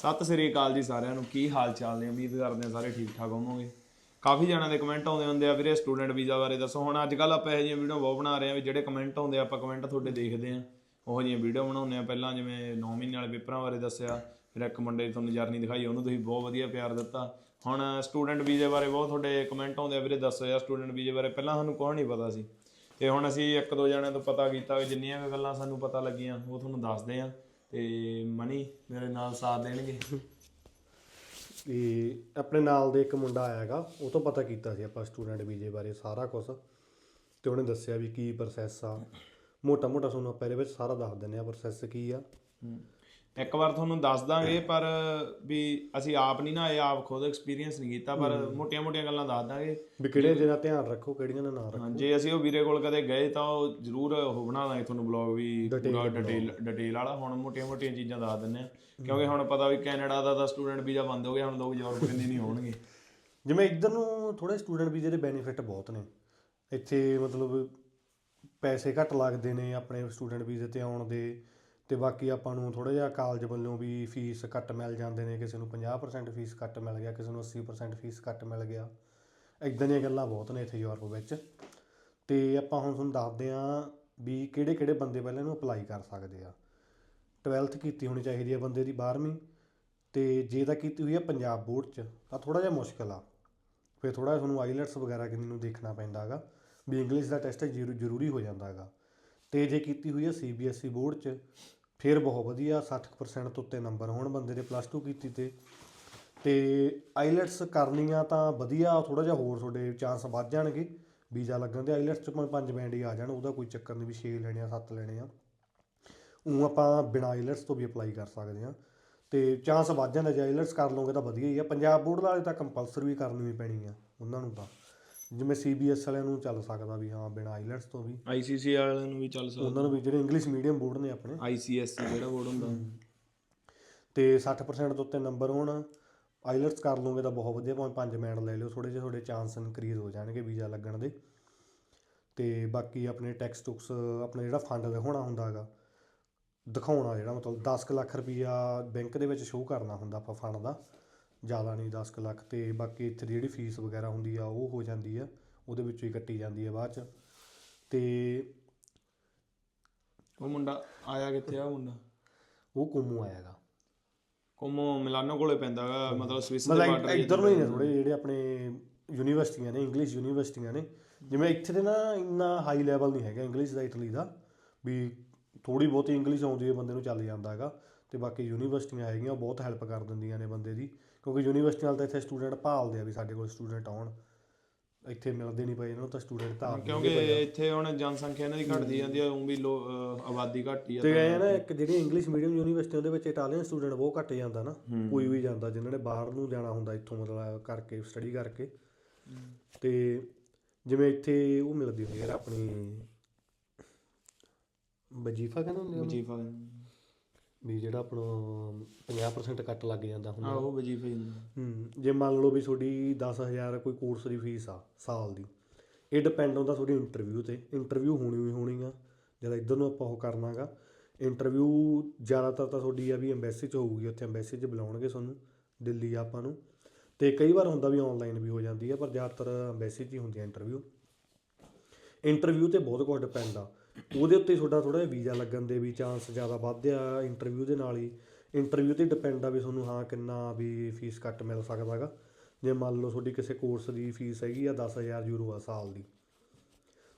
ਸਤਿ ਸ੍ਰੀ ਅਕਾਲ ਜੀ ਸਾਰਿਆਂ ਨੂੰ। ਕੀ ਹਾਲ ਚਾਲ ਨੇ? ਉਮੀਦ ਕਰਦੇ ਹਾਂ ਸਾਰੇ ਠੀਕ ਠਾਕ ਹੋਵੋਗੇ। ਕਾਫੀ ਜਣਾਂ ਦੇ ਕਮੈਂਟ ਆਉਂਦੇ ਹੁੰਦੇ ਆ ਵੀਰੇ ਸਟੂਡੈਂਟ ਵੀਜ਼ਾ ਬਾਰੇ ਦੱਸੋ। ਹੁਣ ਅੱਜ ਕੱਲ ਆਪਾਂ ਇਹੋ ਜਿਹੀਆਂ ਵੀਡੀਓ ਬਹੁਤ ਬਣਾ ਰਹੇ ਆ ਵੀ ਜਿਹੜੇ ਕਮੈਂਟ ਆਉਂਦੇ ਆ, ਆਪਾਂ ਕਮੈਂਟ ਤੁਹਾਡੇ ਦੇਖਦੇ ਆ ਉਹ ਜਿਹੀਆਂ ਵੀਡੀਓ ਬਣਾਉਂਦੇ ਆ ਪਹਿਲਾਂ ਜਿਵੇਂ 9 ਮਹੀਨੇ ਵਾਲੇ ਪੇਪਰਾਂ ਬਾਰੇ ਦੱਸਿਆ, ਫਿਰ ਇੱਕ ਮੁੰਡੇ ਦੀ ਤੁਹਾਨੂੰ ਜਰਨੀ ਦਿਖਾਈ, ਉਹਨੂੰ ਤੁਸੀਂ ਬਹੁਤ ਵਧੀਆ ਪਿਆਰ ਦਿੱਤਾ। ਹੁਣ ਸਟੂਡੈਂਟ ਵੀਜ਼ੇ ਬਾਰੇ ਬਹੁਤ ਤੁਹਾਡੇ ਕਮੈਂਟ ਆਉਂਦੇ ਆ ਵੀਰੇ, ਦੱਸੋ ਯਾਰ ਸਟੂਡੈਂਟ ਵੀਜ਼ੇ ਬਾਰੇ। ਪਹਿਲਾਂ ਸਾਨੂੰ ਕੋਈ ਨਹੀਂ ਪਤਾ ਸੀ। ਤੇ ਹੁਣ ਅਸੀਂ ਇੱਕ ਦੋ ਜਣਿਆਂ ਤੋਂ ਪਤਾ ਕੀਤਾ ਵੀ ਜਿੰਨੀਆਂ ਵੀ ਗੱਲਾਂ ਸਾਨੂੰ ਪਤਾ ਲੱਗੀਆਂ, ਉਹ ਤੁਹਾਨੂੰ ਦੱਸਦੇ ਆ ਤੇ ਮਨੀ ਮੇਰੇ ਨਾਲ ਸਾਥ ਦੇਣਗੇ। ਤੇ ਆਪਣੇ ਨਾਲ ਦੇ ਇੱਕ ਮੁੰਡਾ ਆਇਆਗਾ ਉਹ ਤੋਂ ਪਤਾ ਕੀਤਾ ਸੀ ਆਪਾਂ ਸਟੂਡੈਂਟ ਵੀਜ਼ੇ ਬਾਰੇ ਸਾਰਾ ਕੁਝ ਤੇ ਉਹਨੇ ਦੱਸਿਆ ਵੀ ਕੀ ਪ੍ਰੋਸੈਸ ਆ। ਮੋਟਾ ਮੋਟਾ ਤੁਹਾਨੂੰ ਆਪਾਂ ਇਹਦੇ ਵਿੱਚ ਸਾਰਾ ਦੱਸ ਦਿੰਨੇ ਆ ਪ੍ਰੋਸੈਸ ਕੀ ਆ। ਇੱਕ ਵਾਰ ਤੁਹਾਨੂੰ ਦੱਸ ਦਾਂਗੇ ਪਰ ਵੀ ਅਸੀਂ ਆਪ ਨਹੀਂ ਨਾ ਇਹ ਆਪ ਖੁਦ ਐਕਸਪੀਰੀਅੰਸ ਨਹੀਂ ਕੀਤਾ ਪਰ ਮੋਟੀਆਂ-ਮੋਟੀਆਂ ਗੱਲਾਂ ਦੱਸ ਦਾਂਗੇ। ਵੀ ਕਿਹੜੇ ਜਿਹਦਾ ਧਿਆਨ ਰੱਖੋ ਕਿਹੜੀਆਂ ਨਾ ਰੱਖੋ। ਹਾਂ, ਜੇ ਅਸੀਂ ਉਹ ਵੀਰੇ ਕੋਲ ਕਦੇ ਗਏ ਤਾਂ ਉਹ ਜ਼ਰੂਰ ਉਹ ਬਣਾ ਦਾਂਗੇ ਤੁਹਾਨੂੰ ਬਲੌਗ ਵੀ ਪੂਰਾ ਡਿਟੇਲ ਡਿਟੇਲ ਵਾਲਾ। ਹੁਣ ਮੋਟੀਆਂ-ਮੋਟੀਆਂ ਚੀਜ਼ਾਂ ਦੱਸ ਦਿੰਨੇ ਆ ਕਿਉਂਕਿ ਹੁਣ ਪਤਾ ਵੀ ਕੈਨੇਡਾ ਦਾ ਤਾਂ ਸਟੂਡੈਂਟ ਵੀਜ਼ਾ ਬੰਦ ਹੋ ਗਿਆ ਹੁਣ ਲੋਕ ਯੂਰਪ ਕਿੰਨੇ ਨਹੀਂ ਹੋਣਗੇ। ਜਿਵੇਂ ਇੱਧਰ ਨੂੰ ਥੋੜੇ ਸਟੂਡੈਂਟ ਵੀਜ਼ੇ ਦੇ ਬੈਨੀਫਿਟ ਬਹੁਤ ਨੇ। ਇੱਥੇ ਮਤਲਬ ਪੈਸੇ ਘੱਟ ਲੱਗਦੇ ਨੇ ਆਪਣੇ ਸਟੂਡੈਂਟ ਵੀਜ਼ੇ ਤੇ ਆਉਣ ਦੇ। ਅਤੇ ਬਾਕੀ ਆਪਾਂ ਨੂੰ ਥੋੜ੍ਹਾ ਜਿਹਾ ਕਾਲਜ ਵੱਲੋਂ ਵੀ ਫੀਸ ਘੱਟ ਮਿਲ ਜਾਂਦੇ ਨੇ, ਕਿਸੇ ਨੂੰ 50% ਫੀਸ ਘੱਟ ਮਿਲ ਗਿਆ, ਕਿਸੇ ਨੂੰ 80% ਫੀਸ ਘੱਟ ਮਿਲ ਗਿਆ। ਇੱਦਾਂ ਦੀਆਂ ਗੱਲਾਂ ਬਹੁਤ ਨੇ ਇੱਥੇ ਯੂਰਪ ਵਿੱਚ। ਅਤੇ ਆਪਾਂ ਹੁਣ ਤੁਹਾਨੂੰ ਦੱਸਦੇ ਹਾਂ ਵੀ ਕਿਹੜੇ ਕਿਹੜੇ ਬੰਦੇ ਪਹਿਲਾਂ ਇਹਨੂੰ ਅਪਲਾਈ ਕਰ ਸਕਦੇ ਆ। 12th ਕੀਤੀ ਹੋਣੀ ਚਾਹੀਦੀ ਹੈ ਬੰਦੇ ਦੀ 12ਵੀਂ ਅਤੇ ਜੇ ਤਾਂ ਕੀਤੀ ਹੋਈ ਹੈ ਪੰਜਾਬ ਬੋਰਡ 'ਚ, ਤਾਂ ਥੋੜ੍ਹਾ ਜਿਹਾ ਮੁਸ਼ਕਲ ਆ। ਫਿਰ ਥੋੜਾ ਤੁਹਾਨੂੰ ਆਈਲੈਟਸ ਵਗੈਰਾ ਕਿੰਨੀ ਨੂੰ ਦੇਖਣਾ ਪੈਂਦਾ ਹੈਗਾ, ਵੀ ਇੰਗਲਿਸ਼ ਦਾ ਟੈਸਟ ਜ਼ਰੂ- ਜ਼ਰੂਰੀ ਹੋ ਜਾਂਦਾ ਹੈਗਾ। ਅਤੇ ਜੇ ਕੀਤੀ ਹੋਈ ਹੈ ਈ ਬੋਰਡ 'ਚ ਫਿਰ ਬਹੁਤ ਵਧੀਆ 60% ਤੋਂ ਉੱਤੇ ਨੰਬਰ ਹੋਣ ਬੰਦੇ ਦੇ ਪਲੱਸ 2 ਕੀਤੀ ਤੇ। ਤੇ ਆਈਲੈਟਸ ਕਰਨੀਆਂ ਤਾਂ ਵਧੀਆ ਥੋੜਾ ਜਿਹਾ ਹੋਰ ਤੁਹਾਡੇ ਚਾਂਸ ਵੱਧ ਜਾਣਗੇ। ਵੀਜ਼ਾ ਲੱਗਣ ਦੇ ਆਈਲੈਟਸ 'ਚ ਭਾਵੇਂ ਪੰਜ ਬੈਂਡ ਹੀ ਆ ਜਾਣ, ਉਹਦਾ ਕੋਈ ਚੱਕਰ ਨਹੀਂ ਵੀ 6 ਲੈਣੇ ਆ 7 ਲੈਣੇ ਆ। ਉਹ ਆਪਾਂ ਬਿਨਾਂ ਆਈਲੈਟਸ ਤੋਂ ਵੀ ਅਪਲਾਈ ਕਰ ਸਕਦੇ ਆ ਤੇ ਚਾਂਸ ਵੱਧ ਜਾਂਦਾ ਜੇ ਆਈਲੈਟਸ ਕਰ ਲਓਗੇ ਤਾਂ ਵਧੀਆ ਹੀ ਆ। ਪੰਜਾਬ ਬੋਰਡ ਵਾਲੇ ਤਾਂ ਕੰਪਲਸਰੀ ਵੀ ਕਰਨੀ ਵੀ ਪੈਣੀ ਆ ਉਹਨਾਂ ਨੂੰ ਤਾਂ। ਜਿਵੇਂ ਸੀਬੀਐਸ ਵਾਲਿਆਂ ਨੂੰ ਚੱਲ ਸਕਦਾ ਵੀ ਹਾਂ ਬਿਨਾਂ ਆਈਲੈਟਸ ਤੋਂ ਵੀ। ਆਈਸੀਸੀ ਵਾਲਿਆਂ ਨੂੰ ਵੀ ਚੱਲ ਸਕਦਾ। ਉਹਨਾਂ ਨੂੰ ਵੀ ਜਿਹੜੇ ਇੰਗਲਿਸ਼ ਮੀਡੀਅਮ ਬੋਰਡ ਨੇ ਆਪਣੇ। ਆਈਸੀਐਸਸੀ ਜਿਹੜਾ ਬੋਰਡ ਹੁੰਦਾ। ਤੇ 60% ਤੋਂ ਉੱਤੇ ਨੰਬਰ ਹੋਣ। ਆਈਲੈਟਸ ਕਰ ਲਓਗੇ ਤਾਂ ਬਹੁਤ ਵਧੀਆ ਭਾਵੇਂ ਪੰਜ ਮਿੰਟ ਲੈ ਲਿਓ ਥੋੜੇ ਜਿਹੇ ਤੁਹਾਡੇ ਚਾਂਸ ਇਨਕਰੀਜ਼ ਹੋ ਜਾਣਗੇ ਵੀਜ਼ਾ ਲੱਗਣ ਦੇ। ਤੇ ਬਾਕੀ ਆਪਣੇ ਟੈਕਸ ਟੁਕਸ ਆਪਣਾ ਜਿਹੜਾ ਫੰਡ ਦਿਖਾਉਣਾ ਹੁੰਦਾ ਹੈਗਾ ਦਿਖਾਉਣਾ ਜਿਹੜਾ ਮਤਲਬ 10 ਕੁ ਲੱਖ ਰੁਪਈਆ ਬੈਂਕ ਦੇ ਵਿੱਚ ਸ਼ੋਅ ਕਰਨਾ ਹੁੰਦਾ ਆਪਾਂ ਫੰਡ ਦਾ। ਜ਼ਿਆਦਾ ਨਹੀਂ 10 ਕੁ ਲੱਖ ਤੇ ਬਾਕੀ ਇੱਥੇ ਦੀ ਜਿਹੜੀ ਫੀਸ ਵਗੈਰਾ ਹੁੰਦੀ ਆ ਉਹ ਹੋ ਜਾਂਦੀ ਆ ਉਹਦੇ ਵਿੱਚੋਂ ਹੀ ਕੱਟੀ ਜਾਂਦੀ ਆ ਬਾਅਦ ਚ। ਤੇ ਉਹ ਮੁੰਡਾ ਆਇਆ ਕਿੱਥੇ ਆ ਉਹ ਮੁੰਡਾ? ਉਹ ਕੁਮੂ ਆਏਗਾ ਕੋਮੋ ਮਿਲਾਨੋ ਕੋਲੇ ਪੈਂਦਾ ਗਾ ਮਤਲਬ ਸਵਿਸ ਦੇ ਮਤਲਬ ਬਾਰਡਰ ਇੱਧਰ ਨੂੰ ਹੀ ਨੇ ਥੋੜੇ ਜਿਹੜੇ ਆਪਣੇ ਯੂਨੀਵਰਸਿਟੀਆਂ ਨੇ ਇੰਗਲਿਸ਼ ਯੂਨੀਵਰਸਿਟੀਆਂ ਨੇ। ਜਿਵੇਂ ਇੱਥੇ ਤੇ ਨਾ ਇੰਨਾ ਹਾਈ ਲੈਵਲ ਨਹੀਂ ਹੈਗਾ ਇੰਗਲਿਸ਼ ਦਾ ਇਟਲੀ ਦਾ। ਵੀ ਥੋੜੀ ਬਹੁਤੀ ਇੰਗਲਿਸ਼ ਆਉਂਦੀ ਹੈ ਬੰਦੇ ਨੂੰ ਚੱਲ ਜਾਂਦਾ ਹੈਗਾ। ਤੇ ਬਾਕੀ ਯੂਨੀਵਰਸਿਟੀਆਂ ਹੈਗੀਆਂ ਉਹ ਬਹੁਤ ਹੈਲਪ ਕਰ ਦਿੰਦੀਆਂ ਨੇ ਬੰਦੇ ਦੀ। ਕਿਉਂਕਿ ਯੂਨੀਵਰਸਿਟੀ ਨਾਲ ਤਾਂ ਇੱਥੇ ਸਟੂਡੈਂਟ ਭਾਲਦੇ ਆ ਵੀ ਸਾਡੇ ਕੋਲ ਸਟੂਡੈਂਟ ਆਉਣ। ਇੱਥੇ ਮਿਲਦੇ ਨਹੀਂ ਪਏ ਇਹਨਾਂ ਨੂੰ ਤਾਂ ਸਟੂਡੈਂਟ ਤਾਂ ਕਿਉਂਕਿ ਇੱਥੇ ਹੁਣ ਜਨਸੰਖਿਆ ਇਹਨਾਂ ਦੀ ਘਟਦੀ ਜਾਂਦੀ ਆ ਉਹ ਵੀ ਆਬਾਦੀ ਘੱਟ ਹੀ ਆ ਤੇ ਇਹ ਨਾ ਇੱਕ ਜਿਹੜੀ ਇੰਗਲਿਸ਼ ਮੀਡੀਅਮ ਯੂਨੀਵਰਸਿਟੀ ਉਹਦੇ ਵਿੱਚ ਇਟਾਲੀਅਨ ਸਟੂਡੈਂਟ ਬਹੁਤ ਘੱਟ ਜਾਂਦਾ ਨਾ ਕੋਈ ਵੀ ਜਾਂਦਾ ਜਿਨ੍ਹਾਂ ਨੇ ਬਾਹਰ ਨੂੰ ਜਾਣਾ ਹੁੰਦਾ ਇੱਥੋਂ ਮਤਲਬ ਕਰਕੇ ਸਟੱਡੀ ਕਰਕੇ। ਤੇ ਜਿਵੇਂ ਇੱਥੇ ਉਹ ਮਿਲਦੀ ਹੋਈ ਯਾਰ ਆਪਣੀ ਵਜੀਫਾ ਕਹਿੰਦੇ ਹੁੰਦੇ? ਵਜੀਫਾ ਵੀ ਜਿਹੜਾ ਆਪਣਾ 50% ਕੱਟ ਲੱਗ ਜਾਂਦਾ ਹੁੰਦਾ। ਆਹੋ ਵਜੀਫਾ ਹੀ ਹੁੰਦਾ ਹੂੰ ਜੇ ਮੰਨ ਲਓ ਵੀ ਤੁਹਾਡੀ 10000 ਕੋਈ ਕੋਰਸ ਦੀ ਫੀਸ ਆ ਸਾਲ ਦੀ ਇਹ ਡਿਪੈਂਡ ਹੁੰਦਾ ਤੁਹਾਡੀ ਇੰਟਰਵਿਊ ਤੇ। ਇੰਟਰਵਿਊ ਹੋਣੀ ਵੀ ਹੋਣੀ ਆ ਜਦ ਇੱਧਰ ਨੂੰ ਆਪਾਂ ਉਹ ਕਰਨਾਗਾ। ਇੰਟਰਵਿਊ ਜ਼ਿਆਦਾਤਰ ਤਾਂ ਤੁਹਾਡੀ ਆ ਵੀ ਐਮਬੈਸੀ 'ਚ ਹੋਊਗੀ ਉੱਥੇ ਐਮਬੈਸੀ 'ਚ ਬੁਲਾਉਣਗੇ ਤੁਹਾਨੂੰ ਦਿੱਲੀ ਆਪਾਂ ਨੂੰ। ਤੇ ਕਈ ਵਾਰ ਹੁੰਦਾ ਵੀ ਆਨਲਾਈਨ ਵੀ ਹੋ ਜਾਂਦੀ ਆ ਪਰ ਜ਼ਿਆਦਾਤਰ ਐਮਬੈਸੀ 'ਚ ਹੀ ਹੁੰਦੀ ਆ ਇੰਟਰਵਿਊ ਇੰਟਰਵਿਊ ਤੇ ਬਹੁਤ ਕੁਝ ਡਿਪੈਂਡ ਆ। ਉਹਦੇ ਉੱਤੇ ਤੁਹਾਡਾ ਥੋੜਾ ਜਿਹਾ ਵੀਜ਼ਾ ਲੱਗਣ ਦੇ ਵੀ ਚਾਂਸ ਜ਼ਿਆਦਾ ਵੱਧਦੇ ਆ ਇੰਟਰਵਿਊ ਦੇ ਨਾਲ ਹੀ। ਇੰਟਰਵਿਊ ਤੇ ਡਿਪੈਂਡ ਆ ਵੀ ਤੁਹਾਨੂੰ ਹਾਂ ਕਿੰਨਾ ਵੀ ਫੀਸ ਘੱਟ ਮਿਲ ਸਕਦਾ ਹੈਗਾ। ਜੇ ਮੰਨ ਲਓ ਤੁਹਾਡੀ ਕਿਸੇ ਕੋਰਸ ਦੀ ਫੀਸ ਹੈਗੀ ਆ 10000 ਯੂਰੋ ਆ ਸਾਲ ਦੀ।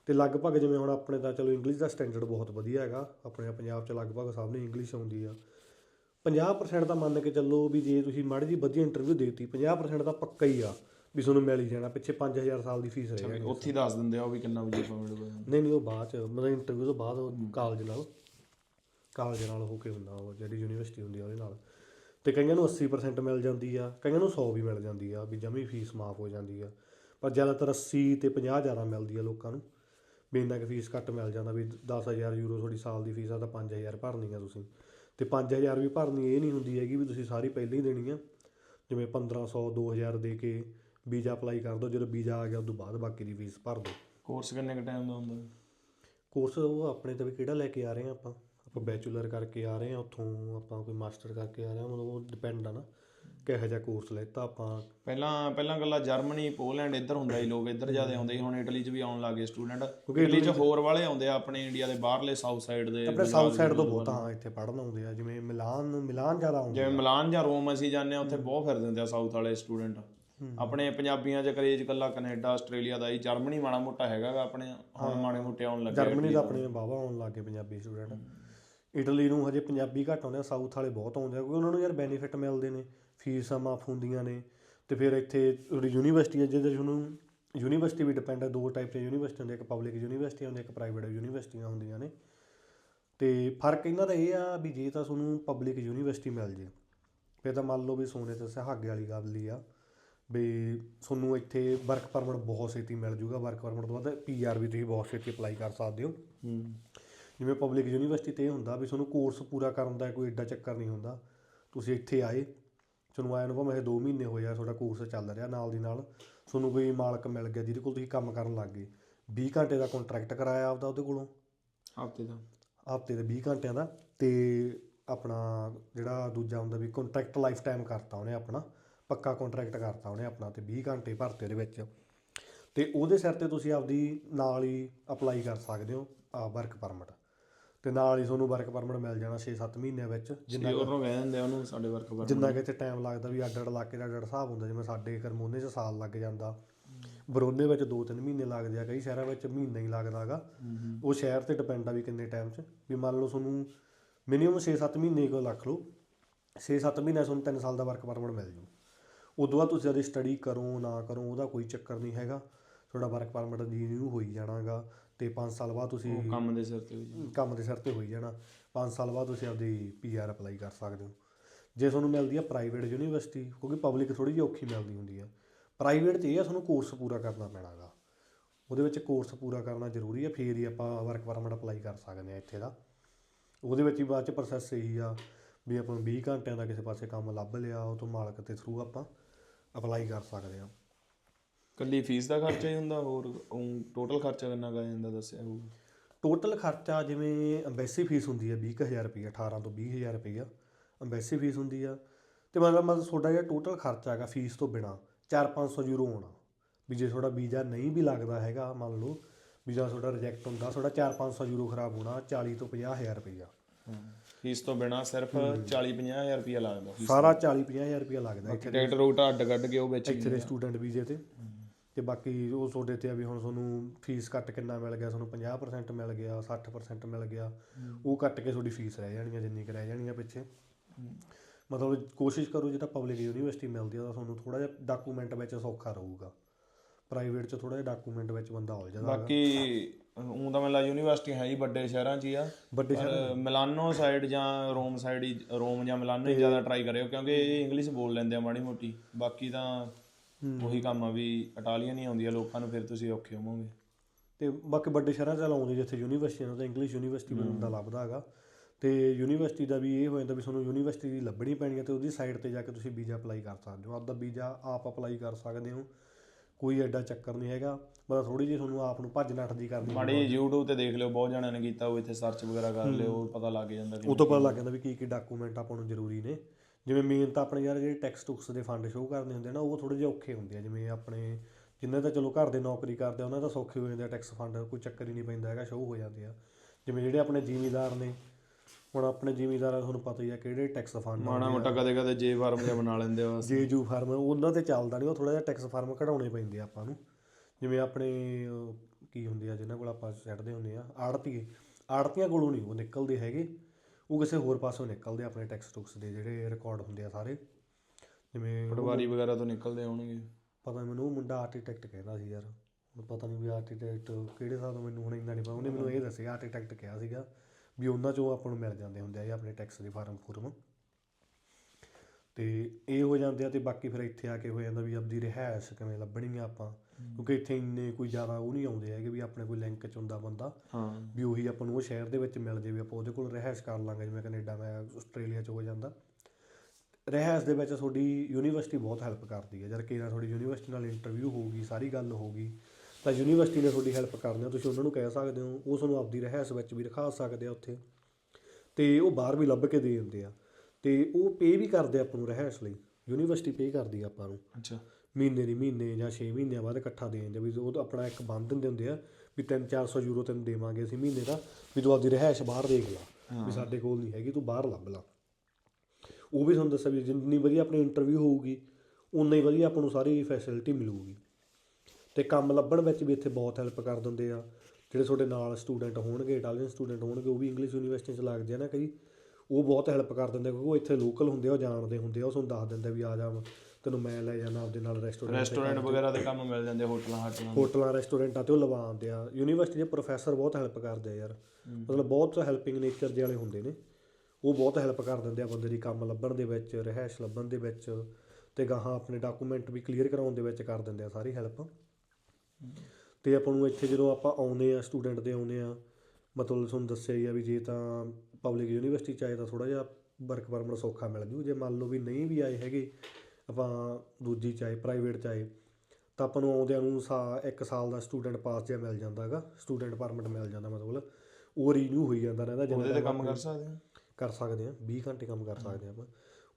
ਤੇ ਲਗਭਗ ਜਿਵੇਂ ਹੁਣ ਆਪਣੇ ਤਾਂ ਚਲੋ ਇੰਗਲਿਸ਼ ਦਾ ਸਟੈਂਡਰਡ ਬਹੁਤ ਵਧੀਆ ਹੈਗਾ। ਆਪਣੇ ਪੰਜਾਬ 'ਚ ਲਗਭਗ ਸਭ ਨੂੰ ਇੰਗਲਿਸ਼ ਆਉਂਦੀ ਆ। 50% ਤਾਂ ਮੰਨ ਕੇ ਚੱਲੋ ਵੀ ਜੇ ਤੁਸੀਂ ਮਾੜੀ ਜੀ ਵਧੀਆ ਇੰਟਰਵਿਊ ਦੇਤੀ 50% ਤਾਂ ਪੱਕਾ ਹੀ ਆ। ਵੀ ਤੁਹਾਨੂੰ ਮਿਲ ਹੀ ਜਾਣਾ ਪਿੱਛੇ 5000 ਸਾਲ ਦੀ ਫੀਸ ਰਹੇਗੀ ਉੱਥੇ ਹੀ ਦੱਸ ਦਿੰਦੇ ਆ ਉਹ ਵੀ ਕਿੰਨਾ ਵਜੀਫਾ ਮਿਲੂਗਾ ਨਹੀਂ ਨਹੀਂ ਉਹ ਬਾਅਦ ਚ ਮਤਲਬ ਇੰਟਰਵਿਊ ਤੋਂ ਬਾਅਦ ਉਹ ਕਾਲਜ ਨਾਲ ਕਾਲਜ ਨਾਲ ਹੋ ਕੇ ਹੁੰਦਾ ਉਹ ਜਿਹੜੀ ਯੂਨੀਵਰਸਿਟੀ ਹੁੰਦੀ ਆ ਉਹਦੇ ਨਾਲ। ਤੇ ਕਈਆਂ ਨੂੰ 80% ਮਿਲ ਜਾਂਦੀ ਆ ਕਈਆਂ ਨੂੰ 100 ਵੀ ਮਿਲ ਜਾਂਦੀ ਆ ਵੀ ਜਮੀ ਫੀਸ ਮਾਫ ਹੋ ਜਾਂਦੀ ਆ। ਪਰ ਜ਼ਿਆਦਾਤਰ 80 ਤੇ 50 ਜ਼ਿਆਦਾ ਮਿਲਦੀ ਆ ਲੋਕਾਂ ਨੂੰ ਵੀ ਇੰਨਾ ਕਿ ਫੀਸ ਘੱਟ ਮਿਲ ਜਾਂਦਾ ਵੀ 10000 ਯੂਰੋ ਤੁਹਾਡੀ ਸਾਲ ਦੀ ਫੀਸ ਆ ਤਾਂ 5000 ਭਰਨੀ ਆ ਤੁਸੀਂ। ਤੇ 5000 ਵੀ ਭਰਨੀ ਇਹ ਨਹੀਂ ਹੁੰਦੀ ਹੈਗੀ ਵੀ ਤੁਸੀਂ ਸਾਰੀ ਪਹਿਲਾਂ ਹੀ ਦੇਣੀ ਆ। ਜਿਵੇਂ 1500 2000 ਦੇ ਕੇ ਵੀਜ਼ਾ ਅਪਲਾਈ ਕਰ ਦਿਓ ਜਦੋਂ ਵੀਜ਼ਾ ਆ ਗਿਆ ਉਸ ਤੋਂ ਬਾਅਦ ਬਾਕੀ ਦੀ ਫੀਸ ਭਰ ਦਿਓ ਕੋਰਸ ਕਿੰਨੇ ਕ ਟਾਈਮ ਦਾ ਹੁੰਦਾ? ਕੋਰਸ ਉਹ ਆਪਣੇ ਤੇ ਵੀ ਕਿਹੜਾ ਲੈ ਕੇ ਆ ਰਹੇ ਆ ਆਪਾਂ? ਆਪਾਂ ਬੈਚਲਰ ਕਰਕੇ ਆ ਰਹੇ ਹਾਂ ਉੱਥੋਂ ਆਪਾਂ ਕੋਈ ਮਾਸਟਰ ਕਰਕੇ ਆ ਰਹੇ ਹਾਂ ਮਤਲਬ ਉਹ ਡਿਪੈਂਡ ਆ ਨਾ ਕਿਹੋ ਜਿਹਾ ਕੋਰਸ ਲੈਤਾ ਆਪਾਂ। ਪਹਿਲਾਂ ਪਹਿਲਾਂ ਗੱਲਾਂ ਜਰਮਨੀ ਪੋਲੈਂਡ ਇੱਧਰ ਹੁੰਦਾ ਸੀ ਲੋਕ ਇੱਧਰ ਜ਼ਿਆਦਾ ਆਉਂਦੇ ਸੀ ਹੁਣ ਇਟਲੀ 'ਚ ਵੀ ਆਉਣ ਲੱਗੇ ਸਟੂਡੈਂਟ ਕਿਉਂਕਿ ਇਟਲੀ 'ਚ ਹੋਰ ਵਾਲੇ ਆਉਂਦੇ ਆ ਆਪਣੇ ਇੰਡੀਆ ਦੇ ਬਾਹਰਲੇ ਸਾਊਥ ਸਾਈਡ ਦੇ ਆਪਣੇ ਸਾਊਥ ਸਾਈਡ ਤੋਂ ਬਹੁਤ ਹਾਂ ਇੱਥੇ ਪੜ੍ਹਨ ਆਉਂਦੇ ਆ ਜਿਵੇਂ ਮਿਲਾਨ ਮਿਲਾਨ ਜ਼ਿਆਦਾ ਆਉਂਦੇ ਜਿਵੇਂ ਮਿਲਾਨ ਜਾਂ ਰੋਮ ਅਸੀਂ ਜਾਂਦੇ ਆ ਉੱਥੇ ਬਹੁਤ ਫਿਰਦੇ ਹੁੰਦੇ ਆ ਸਾਊਥ ਵਾਲੇ ਸਟੂਡੈਂਟ ਆਪਣੇ ਪੰਜਾਬੀਆਂ 'ਚ ਕਰੇਜ ਕੱਲਾ ਕੈਨੇਡਾ ਆਸਟ੍ਰੇਲੀਆ ਦਾ ਹੀ ਜਰਮਨੀ ਮਾੜਾ ਮੋਟਾ ਹੈਗਾ ਆਪਣੇ ਹੁਣ ਮਾੜੇ ਮੋਟੇ ਆਉਣ ਲੱਗੇ ਜਰਮਨੀ ਦਾ ਆਪਣੇ ਬਾਵਾ ਆਉਣ ਲੱਗੇ ਪੰਜਾਬੀ ਸਟੂਡੈਂਟ। ਇਟਲੀ ਨੂੰ ਹਜੇ ਪੰਜਾਬੀ ਘੱਟ ਆਉਂਦੇ ਆ ਸਾਊਥ ਵਾਲੇ ਬਹੁਤ ਆਉਂਦੇ ਆ ਕਿਉਂਕਿ ਉਹਨਾਂ ਨੂੰ ਯਾਰ ਬੈਨੀਫਿਟ ਮਿਲਦੇ ਨੇ ਫੀਸਾਂ ਮਾਫ ਹੁੰਦੀਆਂ ਨੇ। ਤੇ ਫਿਰ ਇੱਥੇ ਜਿਹੜੀ ਯੂਨੀਵਰਸਿਟੀ ਹੈ ਜਿਹਦੇ 'ਚ ਉਹਨੂੰ ਯੂਨੀਵਰਸਿਟੀ ਵੀ ਡਿਪੈਂਡ ਹੈ ਦੋ ਟਾਈਪ ਦੀਆਂ ਯੂਨੀਵਰਸਿਟੀ ਹੁੰਦੀਆਂ ਇੱਕ ਪਬਲਿਕ ਯੂਨੀਵਰਸਿਟੀ ਹੁੰਦੀ ਇੱਕ ਪ੍ਰਾਈਵੇਟ ਯੂਨੀਵਰਸਿਟੀਆਂ ਹੁੰਦੀਆਂ ਨੇ। ਤੇ ਫ਼ਰਕ ਇਹਨਾਂ ਦਾ ਇਹ ਆ ਵੀ ਜੇ ਤਾਂ ਤੁਹਾਨੂੰ ਪਬਲਿਕ ਯੂਨੀਵਰਸਿਟੀ ਮਿਲ ਜੇ ਫਿਰ ਤਾਂ ਮੰਨ ਲਓ ਵੀ ਸੋਨੇ ਤੇ ਸੁਹਾਗੇ ਵਾਲੀ ਗੱਲ ਹੀ ਆ। ਵੀ ਤੁਹਾਨੂੰ ਇੱਥੇ ਵਰਕ ਪਰਮਿਟ ਬਹੁਤ ਛੇਤੀ ਮਿਲ ਜੂਗਾ ਵਰਕ ਪਰਮਿਟ ਤੋਂ ਬਾਅਦ ਪੀਆਰ ਵੀ ਤੁਸੀਂ ਬਹੁਤ ਛੇਤੀ ਅਪਲਾਈ ਕਰ ਸਕਦੇ ਹੋ। ਜਿਵੇਂ ਪਬਲਿਕ ਯੂਨੀਵਰਸਿਟੀ ਤੇ ਇਹ ਹੁੰਦਾ ਵੀ ਤੁਹਾਨੂੰ ਕੋਰਸ ਪੂਰਾ ਕਰਨ ਦਾ ਕੋਈ ਏਡਾ ਚੱਕਰ ਨਹੀਂ ਹੁੰਦਾ। ਤੁਸੀਂ ਇੱਥੇ ਆਏ ਤੁਹਾਨੂੰ ਆਇਆ ਨੂੰ ਭਾਵੇਂ 2 ਮਹੀਨੇ ਹੋਏ ਆ ਤੁਹਾਡਾ ਕੋਰਸ ਚੱਲ ਰਿਹਾ ਨਾਲ ਦੀ ਨਾਲ। ਤੁਹਾਨੂੰ ਕੋਈ ਮਾਲਕ ਮਿਲ ਗਿਆ ਜਿਹਦੇ ਕੋਲ ਤੁਸੀਂ ਕੰਮ ਕਰਨ ਲੱਗ ਗਏ। 20 ਘੰਟੇ ਦਾ ਕੰਟਰੈਕਟ ਕਰਾਇਆ ਆਪਦਾ ਉਹਦੇ ਕੋਲੋਂ। ਹਫ਼ਤੇ ਦਾ। ਹਫ਼ਤੇ ਦੇ 20 ਘੰਟਿਆਂ ਦਾ। ਤੇ ਆਪਣਾ ਜਿਹੜਾ ਦੂਜਾ ਹੁੰਦਾ ਵੀ ਕੰਟਰੈਕਟ ਲਾਈਫ ਟਾਈਮ ਕਰਤਾ ਉਹਨੇ ਆਪਣਾ। ਪੱਕਾ ਕੰਟਰੈਕਟ ਕਰਤਾ ਉਹਨੇ ਆਪਣਾ ਤੇ 20 ਘੰਟੇ ਭਰਤੇ ਦੇ ਵਿੱਚ। ਤੇ ਉਹਦੇ ਸਿਰ ਤੇ ਤੁਸੀਂ ਆਪਦੀ ਨਾਲ ਹੀ ਅਪਲਾਈ ਕਰ ਸਕਦੇ ਹੋ ਆ ਵਰਕ ਪਰਮਿਟ ਤੇ ਨਾਲ ਹੀ ਤੁਹਾਨੂੰ ਵਰਕ ਪਰਮਿਟ ਮਿਲ ਜਾਣਾ 6-7 ਮਹੀਨਿਆਂ ਵਿੱਚ ਜਿੰਨਾ ਜਿੰਨਾ ਉਹਨੂੰ ਕਹਿ ਦਿੰਦੇ ਉਹਨੂੰ ਸਾਡੇ ਵਰਕ ਪਰ ਜਿੰਨਾ ਕਿ ਇੱਥੇ ਟਾਈਮ ਲੱਗਦਾ ਵੀ ਅੱਡ ਅੱਡ ਇਲਾਕੇ ਦਾ ਅੱਡ ਅੱਡ ਹਿਸਾਬ ਹੁੰਦਾ ਜਿਵੇਂ ਸਾਡੇ ਕਰਮੋਨੇ 'ਚ ਸਾਲ ਲੱਗ ਜਾਂਦਾ। ਬਰੋਨੇ ਵਿੱਚ 2-3 ਮਹੀਨੇ ਲੱਗਦੇ ਆ ਕਈ ਸ਼ਹਿਰਾਂ ਵਿੱਚ ਮਹੀਨਾ ਹੀ ਲੱਗਦਾਗਾ ਉਹ ਸ਼ਹਿਰ ਤੇ ਡਿਪੈਂਡ ਆ ਵੀ ਕਿੰਨੇ ਟਾਈਮ 'ਚ। ਵੀ ਮੰਨ ਲਓ ਤੁਹਾਨੂੰ ਮਿਨੀਮਮ 6-7 ਮਹੀਨੇ ਕੋ ਲੱਖ ਲਓ। 6-7 ਮਹੀਨੇ ਤੁਹਾਨੂੰ 3 ਸਾਲ ਦਾ ਵਰਕ ਪਰਮਿਟ ਮਿਲ ਜੂ। ਉਦੋਂ ਬਾਅਦ ਤੁਸੀਂ ਆਪਦੀ ਸਟੱਡੀ ਕਰੋ ਨਾ ਕਰੋ ਉਹਦਾ ਕੋਈ ਚੱਕਰ ਨਹੀਂ ਹੈਗਾ। ਤੁਹਾਡਾ ਵਰਕ ਪਰਮਿਟ ਨੂੰ ਹੋਈ ਜਾਣਾਗਾ ਤੇ 5 ਸਾਲ ਬਾਅਦ ਤੁਸੀਂ ਉਹ ਕੰਮ ਦੇ ਸਿਰ ਤੇ ਹੋ ਜੀ ਕੰਮ ਦੇ ਸਿਰ ਤੇ ਹੋਈ ਜਾਣਾ। 5 ਸਾਲ ਬਾਅਦ ਤੁਸੀਂ ਆਪਦੀ ਪੀਆਰ ਅਪਲਾਈ ਕਰ ਸਕਦੇ ਹੋ। ਜੇ ਤੁਹਾਨੂੰ ਮਿਲਦੀ ਆ ਪ੍ਰਾਈਵੇਟ ਯੂਨੀਵਰਸਿਟੀ ਕਿਉਂਕਿ ਪਬਲਿਕ ਥੋੜੀ ਜਿਹੀ ਔਖੀ ਮਿਲਦੀ ਹੁੰਦੀ ਆ। ਪ੍ਰਾਈਵੇਟ 'ਚ ਇਹ ਆ ਤੁਹਾਨੂੰ ਕੋਰਸ ਪੂਰਾ ਕਰਨਾ ਪੈਣਾਗਾ। ਉਹਦੇ ਵਿੱਚ ਕੋਰਸ ਪੂਰਾ ਕਰਨਾ ਜ਼ਰੂਰੀ ਆ ਫੇਰ ਹੀ ਆਪਾਂ ਵਰਕ ਪਰਮਿਟ ਅਪਲਾਈ ਕਰ ਸਕਦੇ ਆ ਇੱਥੇ ਦਾ। ਉਹਦੇ ਵਿੱਚ ਹੀ ਬਾਅਦ ਚ ਪ੍ਰੋਸੈਸ ਇਹੀ ਆ ਵੀ ਆਪਾਂ ਨੂੰ 20 ਘੰਟਿਆਂ ਦਾ ਕਿਸੇ ਪਾਸੇ ਕੰਮ ਲੱਭ ਲਿਆ ਉਹ ਤੋਂ ਮਾਲਕ ਦੇ ਥਰੂ ਆਪਾਂ। ਅਪਲਾਈ ਕਰ ਸਕਦੇ ਆ ਕੱਲੀ ਫੀਸ ਦਾ ਖਰਚਾ ਹੀ ਹੁੰਦਾ ਹੋਰ ਟੋਟਲ ਖਰਚਾ ਕਿੰਨਾ ਆ ਜਾਂਦਾ ਦੱਸਿਆ ਹੋਊ? ਟੋਟਲ ਖਰਚਾ ਜਿਵੇਂ ਅੰਬੈਸੀ ਫੀਸ ਹੁੰਦੀ ਹੈ 20000 ਰੁਪਈਆ 18 ਤੋਂ 20000 ਰੁਪਈਆ ਅੰਬੈਸੀ ਫੀਸ ਹੁੰਦੀ ਆ। ਤੇ ਮਤਲਬ ਮਤਲਬ ਤੁਹਾਡਾ ਜਿਹੜਾ ਟੋਟਲ ਖਰਚਾ ਹੈਗਾ ਫੀਸ ਤੋਂ ਬਿਨਾ 4-500 ਯੂਰੋ ਹੋਣਾ। ਵੀ ਜੇ ਤੁਹਾਡਾ ਵੀਜ਼ਾ ਨਹੀਂ ਵੀ ਲੱਗਦਾ ਹੈਗਾ ਮੰਨ ਲਓ ਵੀਜ਼ਾ ਤੁਹਾਡਾ ਰਿਜੈਕਟ ਹੁੰਦਾ ਤੁਹਾਡਾ 4-500 ਯੂਰੋ ਖਰਾਬ ਹੋਣਾ 40 ਤੋਂ 50000 ਰੁਪਈਆ। ਫੀਸ ਤੋਂ ਬਿਨਾ ਸਿਰਫ 40 50000 ਰੁਪਇਆ ਲੱਗਦਾ ਸਾਰਾ 40-50000 ਰੁਪਈਆ ਲੱਗਦਾ ਇੱਥੇ। ਟਿਕਟ ਰੂਟ ਅੱਡ ਕੱਢ ਕੇ ਉਹ ਵਿੱਚ ਇੱਥੇ ਦੇ ਸਟੂਡੈਂਟ ਵੀਜ਼ੇ ਤੇ। ਤੇ ਬਾਕੀ ਉਹ ਤੁਹਾਡੇ ਤੇ ਆ ਵੀ ਹੁਣ ਤੁਹਾਨੂੰ ਫੀਸ ਕੱਟ ਕਿੰਨਾ ਮਿਲ ਗਿਆ ਤੁਹਾਨੂੰ 50% ਮਿਲ ਗਿਆ 60% ਮਿਲ ਗਿਆ। ਉਹ ਕੱਟ ਕੇ ਤੁਹਾਡੀ ਫੀਸ ਰਹਿ ਜਾਣੀ ਆ ਜਿੰਨੀ ਕੁ ਰਹਿ ਜਾਣੀ ਆ ਪਿੱਛੇ। ਮਤਲਬ ਕੋਸ਼ਿਸ਼ ਕਰੋ ਜੇ ਤਾਂ ਪਬਲਿਕ ਯੂਨੀਵਰਸਿਟੀ ਮਿਲਦੀ ਆ ਤਾਂ ਤੁਹਾਨੂੰ ਥੋੜਾ ਜਿਹਾ ਡਾਕੂਮੈਂਟ ਵਿੱਚ ਸੌਖਾ ਰਹੂਗਾ। ਪ੍ਰਾਈਵੇਟ 'ਚ ਥੋੜਾ ਜਿਹਾ ਡਾਕੂਮੈਂਟ ਵਿੱਚ ਬੰਦਾ ਉਲਝਦਾ ਹੈਗਾ। ਬਾਕੀ ਉਹ ਤਾਂ ਮੈਨੂੰ ਯੂਨੀਵਰਸਿਟੀ ਹੈ ਹੀ ਵੱਡੇ ਸ਼ਹਿਰਾਂ 'ਚ ਹੀ ਆ। ਵੱਡੇ ਪਰ ਮਿਲਾਨੋ ਸਾਈਡ ਜਾਂ ਰੋਮ ਸਾਈਡ ਹੀ ਰੋਮ ਜਾਂ ਮਿਲਾਨੋ ਹੀ ਜ਼ਿਆਦਾ ਟਰਾਈ ਕਰਿਓ ਕਿਉਂਕਿ ਇਹ ਇੰਗਲਿਸ਼ ਬੋਲ ਲੈਂਦੇ ਆ ਮਾੜੀ ਮੋਟੀ। ਬਾਕੀ ਤਾਂ ਉਹੀ ਕੰਮ ਆ ਵੀ ਇਟਾਲੀਅਨ ਹੀ ਆਉਂਦੀ ਆ ਲੋਕਾਂ ਨੂੰ ਫਿਰ ਤੁਸੀਂ ਔਖੇ ਹੋਵੋਗੇ। ਤੇ ਬਾਕੀ ਵੱਡੇ ਸ਼ਹਿਰਾਂ 'ਚ ਲਾਉਂਦੇ ਜਿੱਥੇ ਯੂਨੀਵਰਸਿਟੀ ਨੇ ਤਾਂ ਇੰਗਲਿਸ਼ ਯੂਨੀਵਰਸਿਟੀ ਬੰਦਾ ਲੱਭਦਾ ਹੈਗਾ। ਤੇ ਯੂਨੀਵਰਸਿਟੀ ਦਾ ਵੀ ਇਹ ਹੋ ਜਾਂਦਾ ਵੀ ਤੁਹਾਨੂੰ ਯੂਨੀਵਰਸਿਟੀ ਦੀ ਲੱਭਣੀ ਪੈਣੀ ਹੈ ਤੇ ਉਹਦੀ ਸਾਈਟ ਤੇ ਜਾ ਕੇ ਤੁਸੀਂ ਵੀਜ਼ਾ ਅਪਲਾਈ ਕਰ ਸਕਦੇ ਹੋ। ਆਪਦਾ ਵੀਜ਼ਾ ਆਪ ਅਪਲਾਈ ਕਰ ਸਕਦੇ ਹੋ। ਕੋਈ ਐਡਾ ਚੱਕਰ ਨਹੀਂ ਹੈਗਾ। ਬਸ ਥੋੜੀ ਜਿਹੀ ਤੁਹਾਨੂੰ ਆਪ ਨੂੰ ਭੱਜ ਨੱਠ ਦੀ ਕਰਨੀ ਮਾੜੀ YouTube ਤੇ ਦੇਖ ਲਿਓ ਬਹੁਤ ਜਣਿਆਂ ਨੇ ਕੀਤਾ ਉਹ ਇੱਥੇ ਸਰਚ ਵਗੈਰਾ ਕਰ ਲਿਓ ਪਤਾ ਲੱਗ ਜਾਂਦਾ ਕਿ ਉਹ ਤੋਂ ਪਤਾ ਲੱਗ ਜਾਂਦਾ ਵੀ ਕੀ ਕੀ ਡਾਕੂਮੈਂਟ ਆਪਾਂ ਨੂੰ ਜ਼ਰੂਰੀ ਨੇ। ਜਿਵੇਂ ਮੇਨ ਤਾਂ ਆਪਣੇ ਯਾਰ ਜਿਹੜੇ ਟੈਕਸ ਟੁਕਸ ਦੇ ਫੰਡ ਸ਼ੋਅ ਕਰਨੇ ਹੁੰਦੇ ਨਾ ਉਹ ਥੋੜੇ ਜਿਹਾ ਔਖੇ ਹੁੰਦੇ ਆ। ਜਿਵੇਂ ਆਪਣੇ ਜਿੰਨੇ ਤਾਂ ਚਲੋ ਘਰ ਦੇ ਨੌਕਰੀ ਕਰਦੇ ਉਹਨਾਂ ਦਾ ਸੌਖੇ ਹੋ ਜਾਂਦੇ ਆ ਟੈਕਸ ਫੰਡ ਕੋਈ ਚੱਕਰ ਹੀ ਨਹੀਂ ਪੈਂਦਾ ਹੈਗਾ ਸ਼ੋਅ ਹੋ ਜਾਂਦੇ ਆ। ਜਿਵੇਂ ਜਿਹੜੇ ਆਪਣੇ ਜ਼ਿਮੀਦਾਰ ਨੇ ਹੁਣ ਆਪਣੇ ਜ਼ਿਮੀਦਾਰਾਂ ਤੁਹਾਨੂੰ ਪਤਾ ਹੀ ਆ ਕਿਹੜੇ ਟੈਕਸ ਫੰਡ ਮਾੜਾ ਮੋਟਾ ਕਦੇ ਕਦੇ ਜੇ ਫਾਰਮ ਜਿਹਾ ਬਣਾ ਲੈਂਦੇ ਆ ਬਸ। ਜੇਜੂ ਫਾਰਮ ਉਹਨਾਂ ਤੇ ਚੱਲਦਾ ਨਹੀਂ ਉਹ ਥੋੜਾ ਜਿਹਾ ਟੈਕਸ ਫਾਰਮ ਕਢਾਉਣੇ ਪੈਂਦੇ ਆ ਆਪਾਂ ਨੂੰ। ਜਿਵੇਂ ਆਪਣੇ ਕੀ ਹੁੰਦੇ ਆ ਜਿਨ੍ਹਾਂ ਕੋਲ ਆਪਾਂ ਛੱਡਦੇ ਹੁੰਦੇ ਆ ਆੜਤੀਏ। ਆੜਤੀਆਂ ਕੋਲੋਂ ਨਹੀਂ ਉਹ ਨਿਕਲਦੇ ਹੈਗੇ। ਉਹ ਕਿਸੇ ਹੋਰ ਪਾਸੋਂ ਨਿਕਲਦੇ ਆਪਣੇ ਟੈਕਸ ਟੁਕਸ ਦੇ ਜਿਹੜੇ ਰਿਕਾਰਡ ਹੁੰਦੇ ਆ ਸਾਰੇ। ਜਿਵੇਂ ਪਟਵਾਰੀ ਵਗੈਰਾ ਤੋਂ ਨਿਕਲਦੇ ਹੋਣਗੇ। ਪਤਾ ਮੈਨੂੰ ਉਹ ਮੁੰਡਾ ਆਰਕੀਟੈਕਟ ਕਹਿੰਦਾ ਸੀ ਯਾਰ। ਹੁਣ ਪਤਾ ਨਹੀਂ ਵੀ ਆਰਕੀਟੈਕਟ ਕਿਹੜੇ ਹਿਸਾਬ ਤੋਂ ਮੈਨੂੰ ਹੁਣ ਇੰਨਾ ਨਹੀਂ ਪਤਾ। ਉਹਨੇ ਮੈਨੂੰ ਇਹ ਦੱਸਿਆ ਆਰਕੀਟੈਕਟ ਕਿਹਾ ਸੀਗਾ ਵੀ ਉਹਨਾਂ ਚੋਂ ਆਪਾਂ ਨੂੰ ਮਿਲ ਜਾਂਦੇ ਹੁੰਦੇ ਆ ਇਹ ਆਪਣੇ ਟੈਕਸ ਦੇ ਫਾਰਮ ਫੁਰਮ। ਤੇ ਇਹ ਹੋ ਜਾਂਦੇ ਆ ਤੇ ਬਾਕੀ ਫਿਰ ਇੱਥੇ ਆ ਕੇ ਹੋ ਜਾਂਦਾ ਵੀ ਆਪਦੀ ਰਿਹਾਇਸ਼ ਕਿਵੇਂ ਲੱਭਣੀ ਆ ਆਪਾਂ। ਕਿਉਂਕਿ ਇੱਥੇ ਇੰਨੇ ਕੋਈ ਜ਼ਿਆਦਾ ਉਹ ਨਹੀਂ ਆਉਂਦੇ ਹੈਗੇ ਵੀ ਆਪਣੇ ਕੋਈ ਲਿੰਕ ਚ ਹੁੰਦਾ ਬੰਦਾ। ਹਾਂ। ਵੀ ਉਹੀ ਆਪਾਂ ਨੂੰ ਉਹ ਸ਼ਹਿਰ ਦੇ ਵਿੱਚ ਮਿਲ ਜਾਵੇ ਆਪਾਂ ਉਹਦੇ ਕੋਲ ਰਹਿائش ਕਰ ਲਾਂਗੇ ਜਿਵੇਂ ਕੈਨੇਡਾ ਮੈਂ ਆਸਟ੍ਰੇਲੀਆ ਚ ਹੋ ਜਾਂਦਾ। ਰਹਿائش ਦੇ ਵਿੱਚ ਤੁਹਾਡੀ ਯੂਨੀਵਰਸਿਟੀ ਬਹੁਤ ਹੈਲਪ ਕਰਦੀ ਹੈ। ਜਦ ਕਿ ਤੁਹਾਡੀ ਯੂਨੀਵਰਸਿਟੀ ਨਾਲ ਇੰਟਰਵਿਊ ਹੋਊਗੀ ਸਾਰੀ ਗੱਲ ਹੋਊਗੀ ਤਾਂ ਯੂਨੀਵਰਸਿਟੀ ਨੇ ਤੁਹਾਡੀ ਹੈਲਪ ਕਰਨੀ ਤੁਸੀਂ ਉਹਨਾਂ ਨੂੰ ਕਹਿ ਸਕਦੇ ਹੋ ਉਹ ਤੁਹਾਨੂੰ ਆਪਦੀ ਰਹਿائش ਵਿੱਚ ਵੀ ਰਖਾ ਸਕਦੇ ਆ ਉੱਥੇ। ਤੇ ਉਹ ਬਾਹਰ ਵੀ ਲੱਭ ਕੇ ਦੇ ਦਿੰਦੇ ਆ। ਤੇ ਉਹ ਪੇ ਵੀ ਕਰਦੇ ਆਪਾਂ ਨੂੰ ਰਹਿائش ਲਈ। ਯੂਨੀਵਰਸਿਟੀ ਪੇ ਕਰਦੀ ਆ ਆਪਾਂ ਨੂੰ। ਅੱਛਾ। ਮਹੀਨੇ ਦੀ ਮਹੀਨੇ ਜਾਂ 6 ਮਹੀਨਿਆਂ ਬਾਅਦ ਇਕੱਠਾ ਦੇ ਜਾਂਦੇ ਵੀ ਉਹ ਆਪਣਾ ਇੱਕ ਬੰਦ ਦਿੰਦੇ ਹੁੰਦੇ ਆ ਵੀ 3-400 ਯੂਰੋ ਤੈਨੂੰ ਦੇਵਾਂਗੇ ਅਸੀਂ ਮਹੀਨੇ ਦਾ ਵੀ ਤੂੰ ਆਪਦੀ ਰਹਿائش ਬਾਹਰ ਦੇਖ ਲਾ ਵੀ ਸਾਡੇ ਕੋਲ ਨਹੀਂ ਹੈਗੀ ਤੂੰ ਬਾਹਰ ਲੱਭ ਲਾ। ਉਹ ਵੀ ਤੁਹਾਨੂੰ ਦੱਸਿਆ ਵੀ ਜਿੰਨੀ ਵਧੀਆ ਆਪਣੀ ਇੰਟਰਵਿਊ ਹੋਊਗੀ ਉਨਾ ਹੀ ਵਧੀਆ ਆਪਾਂ ਨੂੰ ਸਾਰੀ ਫੈਸਿਲਿਟੀ ਮਿਲੂਗੀ। ਤੇ ਕੰਮ ਲੱਭਣ ਵਿੱਚ ਵੀ ਇੱਥੇ ਬਹੁਤ ਹੈਲਪ ਕਰ ਦਿੰਦੇ ਆ। ਜਿਹੜੇ ਤੁਹਾਡੇ ਨਾਲ ਸਟੂਡੈਂਟ ਹੋਣਗੇ ਇਟਾਲੀਅਨ ਸਟੂਡੈਂਟ ਹੋਣਗੇ ਉਹ ਵੀ ਇੰਗਲਿਸ਼ ਯੂਨੀਵਰਸਿਟੀ 'ਚ ਲੱਗਦੇ ਆ ਨਾ ਕਈ ਉਹ ਬਹੁਤ ਹੈਲਪ ਕਰ ਦਿੰਦੇ ਕਿਉਂਕਿ ਉਹ ਇੱਥੇ ਲੋਕਲ ਹੁੰਦੇ ਆ ਉਹ ਜਾਣਦੇ ਹੁੰਦੇ ਆ ਉਹ ਤੁਹਾਨੂੰ ਦੱਸ ਦਿੰਦੇ ਵੀ ਆ ਜਾਵਾਂ ਤੈਨੂੰ ਮੈਂ ਲੈ ਜਾਣਾ ਆਪਦੇ ਨਾਲ ਰੈਸਟੋਰੈਂਟ ਰੈਸਟੋਰੈਂਟ ਵਗੈਰਾ ਦੇ ਕੰਮ ਮਿਲ ਜਾਂਦੇ ਹੋਟਲਾਂ ਹਾਟਲਾਂ ਹੋਟਲਾਂ ਰੈਸਟੋਰੈਂਟਾਂ ਤੇ ਉਹ ਲਵਾ ਆਉਂਦੇ ਆ। ਯੂਨੀਵਰਸਿਟੀ ਦੇ ਪ੍ਰੋਫੈਸਰ ਬਹੁਤ ਹੈਲਪ ਕਰਦੇ ਆ ਯਾਰ। ਮਤਲਬ ਬਹੁਤ ਹੈਲਪਿੰਗ ਨੇਚਰ ਦੇ ਵਾਲੇ ਹੁੰਦੇ ਨੇ। ਉਹ ਬਹੁਤ ਹੈਲਪ ਕਰ ਦਿੰਦੇ ਆ ਬੰਦੇ ਦੀ ਕੰਮ ਲੱਭਣ ਦੇ ਵਿੱਚ ਰਹਿائش ਲੱਭਣ ਦੇ ਵਿੱਚ ਤੇ ਗਾਹਾਂ ਆਪਣੇ ਡਾਕੂਮੈਂਟ ਵੀ ਕਲੀਅਰ ਕਰਾਉਣ ਦੇ ਵਿੱਚ ਕਰ ਦਿੰਦੇ ਆ ਸਾਰੀ ਹੈਲਪ ਤੇ ਆਪਾਂ ਨੂੰ ਇੱਥੇ ਜਦੋਂ ਆਪਾਂ ਆਉਨੇ ਆ ਸਟੂਡੈਂਟ ਦੇ ਆਉਨੇ ਆ ਮਤਲਬ ਤੁਹਾਨੂੰ ਦੱਸਿਆ ਹੀ ਆ ਵੀ ਜੇ ਤਾਂ ਪਬਲਿਕ ਯੂਨੀਵਰਸਿਟੀ ਚਾਹੇ ਤਾਂ ਥੋੜਾ ਜਿਹਾ ਵਰਕ ਪਰਮਿਟ ਸੌਖਾ ਮਿਲ ਜੂ। ਜੇ ਮੰਨ ਲਓ ਵੀ ਨਹੀਂ ਵੀ ਆਏ ਹੈਗੇ ਆਪਾਂ ਦੂਜੀ ਚ ਆਏ ਪ੍ਰਾਈਵੇਟ ਚ ਆਏ ਤਾਂ ਆਪਾਂ ਨੂੰ ਆਉਂਦਿਆਂ ਨੂੰ ਸਾ ਇੱਕ ਸਾਲ ਦਾ ਸਟੂਡੈਂਟ ਪਾਸ ਜਿਹਾ ਮਿਲ ਜਾਂਦਾ ਹੈਗਾ ਸਟੂਡੈਂਟ ਪਰਮਿਟ ਮਿਲ ਜਾਂਦਾ ਮਤਲਬ ਉਹ ਰੀਨਿਊ ਹੋਈ ਜਾਂਦਾ ਰਹਿੰਦਾ ਜਿੰਨਾ ਉਹਦੇ ਤੇ ਕੰਮ ਕਰ ਸਕਦੇ ਆ ਕਰ ਸਕਦੇ ਆ 20 ਘੰਟੇ ਕੰਮ ਕਰ ਸਕਦੇ ਆ ਆਪਾਂ